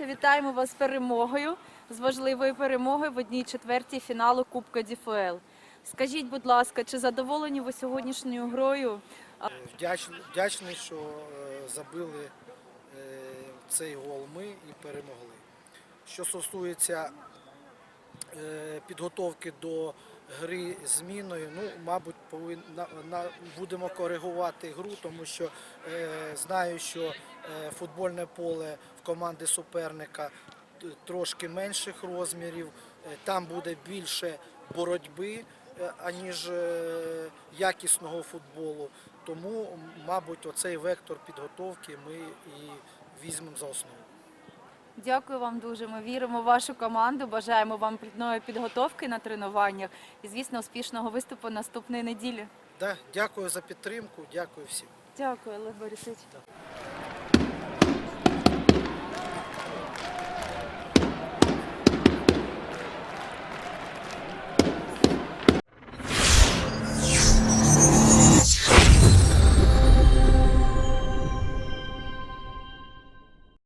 Вітаємо вас з перемогою, з важливою перемогою в одній четвертій фіналу Кубка ДФЛ. Скажіть, будь ласка, чи задоволені ви сьогоднішньою грою? Вдячний, вдячний що е, забили е, цей гол ми і перемогли. Що стосується е, підготовки до гри зміною, ну, мабуть, повин, на, на, будемо коригувати гру, тому що е, знаю, що е, футбольне поле в команди суперника трошки менших розмірів, е, там буде більше боротьби, е, аніж е, якісного футболу. Тому, мабуть, оцей вектор підготовки ми і візьмемо за основу. Дякую вам дуже. Ми віримо в вашу команду. Бажаємо вам плідної підготовки на тренуваннях і, звісно, успішного виступу наступної неділі. Да, дякую за підтримку, дякую всім. Дякую, Олег Борисович.